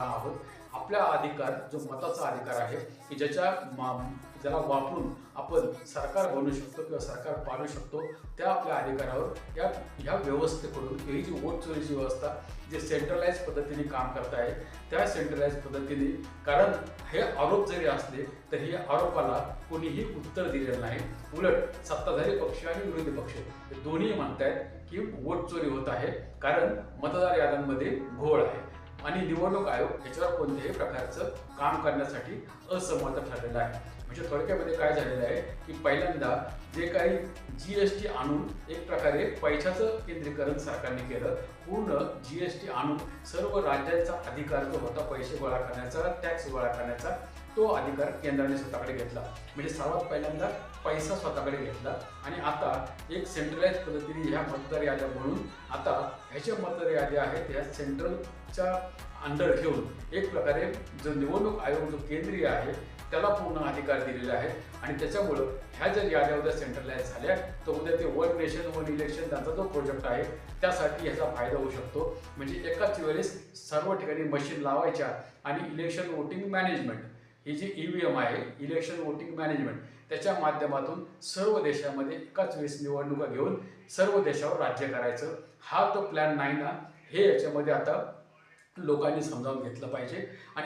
आहोत. आपला अधिकार जो मताचा अधिकार आहे की ज्याच्या ज्याला वापरून आपण सरकार बनवू शकतो किंवा सरकार पाळू शकतो त्या आपल्या अधिकारावर या ह्या व्यवस्थेकडून ही जी वोट चोरीची व्यवस्था जे सेंट्रलाइज पद्धतीने काम करत आहे त्या सेंट्रलाइज पद्धतीने कारण हे आरोप जरी असले तरी या आरोपाला कोणीही उत्तर दिलेलं नाही. उलट सत्ताधारी पक्ष आणि विरोधी पक्ष हे दोन्ही आहेत की वोट चोरी होत आहे कारण मतदार याद्यांमध्ये घोळ आहे. आणि निवडणूक आयोग याच्यावर कोणत्याही प्रकारचं काम करण्यासाठी असमर्थ ठरलेलं आहे. म्हणजे थोडक्यामध्ये काय झालेलं आहे की पहिल्यांदा जे काही जी एस टी आणून एक प्रकारे पैशाचं केंद्रीकरण सरकारने केलं पूर्ण जी एस टी आणून सर्व राज्यांचा अधिकार जो होता पैसे गोळा करण्याचा टॅक्स गोळा करण्याचा तो अधिकार केंद्राने स्वतःकडे घेतला. म्हणजे सर्वात पहिल्यांदा पैसा स्वतःकडे घेतला. आणि आता एक सेंट्रलाइज पद्धतीने ह्या मतदार याद्या म्हणून आता ह्याच्या मतदार याद्या आहेत ह्या सेंट्रलच्या अंडर घेऊन एक प्रकारे जो निवडणूक आयोग जो केंद्रीय आहे त्याला पूर्ण अधिकार दिलेले आहेत आणि त्याच्यामुळं ह्या जर याद्या उद्या सेंट्रलाइज झाल्या तर उद्या ते वन नेशन वन इलेक्शन त्यांचा जो प्रोजेक्ट आहे त्यासाठी ह्याचा फायदा होऊ शकतो. म्हणजे एकाच वेळेस सर्व ठिकाणी मशीन लावायच्या आणि इलेक्शन वोटिंग मॅनेजमेंट ही जी ई व्ही एम आहे इलेक्शन वोटिंग मॅनेजमेंट त्याच्या माध्यमातून सर्व देशामध्ये एकाच वेळेस निवडणुका घेऊन सर्व देशावर राज्य करायचं. हा तो प्लॅन नाही ना हे याच्यामध्ये आता लोकांनी समजावून घेतलं पाहिजे. आणि